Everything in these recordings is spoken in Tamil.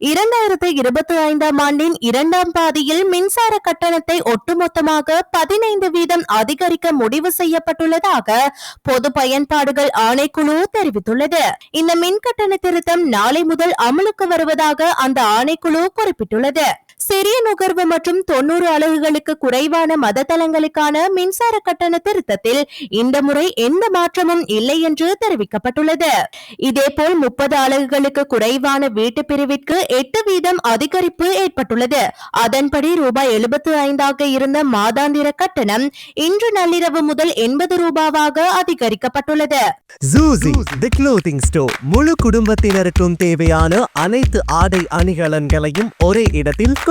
இரண்டாயிரத்தி இருபத்தி ஐந்தாம் ஆண்டின் இரண்டாம் பாதியில் மின்சார கட்டணத்தை ஒட்டுமொத்தமாக பதினைந்து வீதம் அதிகரிக்க முடிவு செய்யப்பட்டுள்ளதாக பொது பயன்பாடுகள் ஆணைக்குழு தெரிவித்துள்ளது. இந்த மின் கட்டண திருத்தம் நாளை முதல் அமலுக்கு வருவதாக அந்த ஆணைக்குழு குறிப்பிட்டுள்ளது. சிறிய நுகர்வு மற்றும் தொன்னூறு அலகுகளுக்கு குறைவான மத தலங்களுக்கான மின்சார கட்டண திருத்தத்தில் இந்த முறை எந்த மாற்றமும் இல்லை என்று தெரிவிக்கப்பட்டுள்ளது. இதேபோல் முப்பது அலகுகளுக்கு குறைவான வீட்டு பிரிவிற்கு எட்டு வீதம் அதிகரிப்பு ஏற்பட்டுள்ளது. அதன்படி ரூபாய் எழுபத்து ஐந்தாக இருந்த மாதாந்திர கட்டணம் இன்று நள்ளிரவு முதல் எண்பது ரூபாவாக அதிகரிக்கப்பட்டுள்ளது. ஜூசி தி க்ளோத்திங் ஸ்டோர் முழு குடும்பத்தினருக்கும் தேவையான அனைத்து ஆடை அணிகலன்களையும் ஒரே இடத்தில்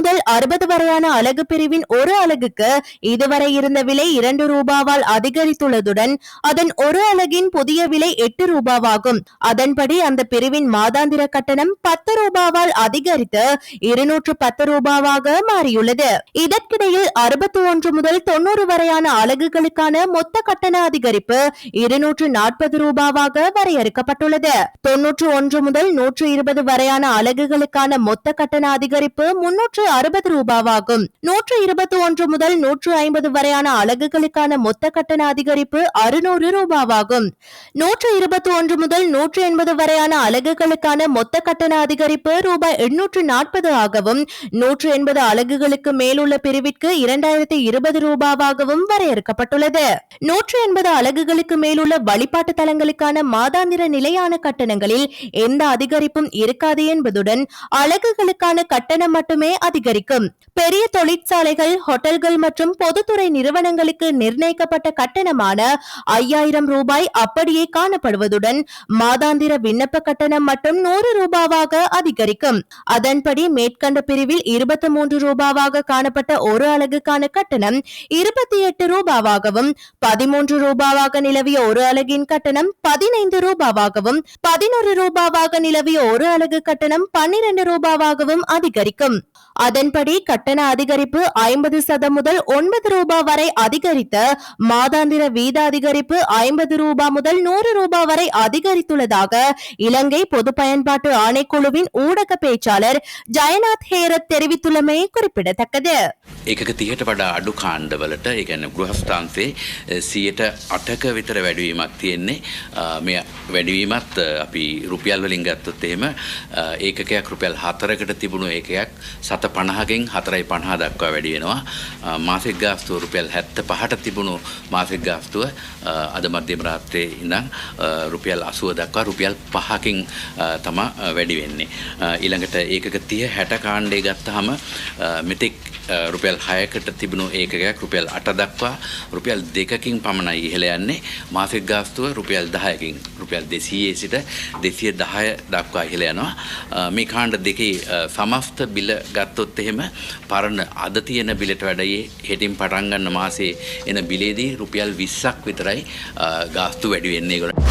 முதல் அறுபது வரையான அலகு பிரிவின் ஒரு அலகுக்கு இதுவரை இருந்த விலை இரண்டு ரூபாவால் அதிகரித்துள்ளதுடன் அதன் ஒரு அலகின் புதிய விலை எட்டு ரூபாவாகும். அதன்படி அந்த பிரிவின் மாதாந்திர கட்டணம் பத்து ரூபாவால் அதிகரித்து இருநூற்று பத்து ரூபாவாக மாறியுள்ளது. இதற்கிடையில் அறுபத்தி ஒன்று முதல் தொன்னூறு வரையான அலகுகளுக்கான மொத்த கட்டண அதிகரிப்பு இருநூற்று நாற்பது ரூபாவாக வரையறுக்கப்பட்டுள்ளது. தொன்னூற்று ஒன்று முதல் நூற்று இருபது வரையான அலகுகளுக்கான மொத்த கட்டண அதிகரிப்பு முன்னூற்று அறுபது ரூபாவாகும். நூற்று இருபத்தி ஒன்று முதல் நூற்று ஐம்பது வரையான அலகுகளுக்கான மொத்த கட்டண அதிகரிப்பு அறுநூறு ரூபாவாகும். நூற்று இருபத்தி ஒன்று முதல் நூற்று எண்பது வரையான அலகுகளுக்கான மொத்த கட்டண அதிகரிப்பு ரூபாய் எண்ணூற்று நாற்பது ஆகவும் நூற்று எண்பது அலகுகளுக்கு மேலுள்ள பிரிவிற்கு இரண்டாயிரத்தி இருபது ரூபாவாகவும் வரையறுக்கப்பட்டுள்ளது. நூற்று எண்பது அலகுகளுக்கு மேலுள்ள வழிபாட்டு தலங்களுக்கான மாதாந்திர நிலையான கட்டணங்களில் எந்த அதிகரிப்பும் இருக்காது என்பதுடன் அலகுகளுக்கான கட்டணம் மட்டுமே அதிகரிக்கும். பெரிய தொழிற்சாலைகள் ஹோட்டல்கள் மற்றும் பொதுத்துறை நிறுவனங்களுக்கு நிர்ணயிக்கப்பட்ட கட்டணமான ஐயாயிரம் ரூபாய் அப்படியே காணப்படுவதுடன் மாதாந்திர விண்ணப்ப கட்டணம் மட்டும் நூறு ரூபாவாக அதிகரிக்கும். அதன்படி மேற்கண்ட பிரிவில் இருபத்தி மூன்று ரூபாவாக காணப்பட்ட ஒரு அலகுக்கான கட்டணம் இருபத்தி எட்டு ரூபாவாகவும் பதிமூன்று ரூபாவாக நிலவிய ஒரு அலகின் கட்டணம் பதினைந்து ரூபாவாகவும் பதினொரு ரூபாவாக நிலவிய ஒரு அலகு கட்டணம் பன்னிரண்டு ரூபாவாகவும் அதிகரிக்கும். அதன்படி கட்டண அதிகரிப்பு ஐம்பது சதம் முதல் ஒன்பது ரூபாய் வரை அதிகரித்த மாதாந்திர வீத அதிகரிப்பு ஐம்பது ரூபாய் முதல் நூறு ரூபாய் வரை அதிகரித்துள்ளதாக இலங்கை பொது பயன்பாட்டு ஆணைக்குழுவின் ஊடக பேச்சாளர் ஜெயநாத் ஹேரத் தெரிவித்துள்ளமை குறிப்பிடத்தக்கது එකක තියට වඩා අඩු කාණ්ඩවලට ඒගැන ගෘහස්ථාන්සේ සියට අටක විතර වැඩවීමක් තියෙන්නේ අ, මේ වැඩවීමත් අ, අපි රුපියල් වලින් ගත්තොත් එහෙම අ, ඒකකයක් රුපියල් හතරකට තිබුණු ඒකයක් සත පණහගෙන් හතරයි පණහා දක්වා වැඩි වෙනවා අ, මාසික ගාස්තුව රුපියල් හැත්ත පහට තිබුණු මාසික ගාස්තුව අ, අද මධ්‍යම රාත්‍රයේ ඉඳන් අ, රුපියල් අසුව දක්වා රුපියල් පහකින් අ, තමා අ, වැඩි වෙන්නේ අ, ඊළඟට ඒකක තිය හැට කාණ්ඩේ ගත්තහම අ, මෙතෙක් අ, රුපියල් හයකට තිබුණු ඒකකයක් රුපියල් අට දක්වා රුපියල් දෙකකින් පමණයි ඉහළ යන්නේ. මාසික ගාස්තුව රුපියල් දහයකින් රුපියල් දෙසීයේ සිට දෙසිය දහය දක්වා ඉහළ යනවා. අ, මේ කාණ්ඩ දෙකේ අ, සමස්ත බිල ගත්තොත් එහෙම පරණ අද තියෙන බිලට වැඩයි හෙටින් පටන් ගන්න මාසේ එන බිලේදී රුපියල් 20ක් විතරයි අ, ගාස්තු වැඩි වෙන්නේ ඒගොල්ලෝ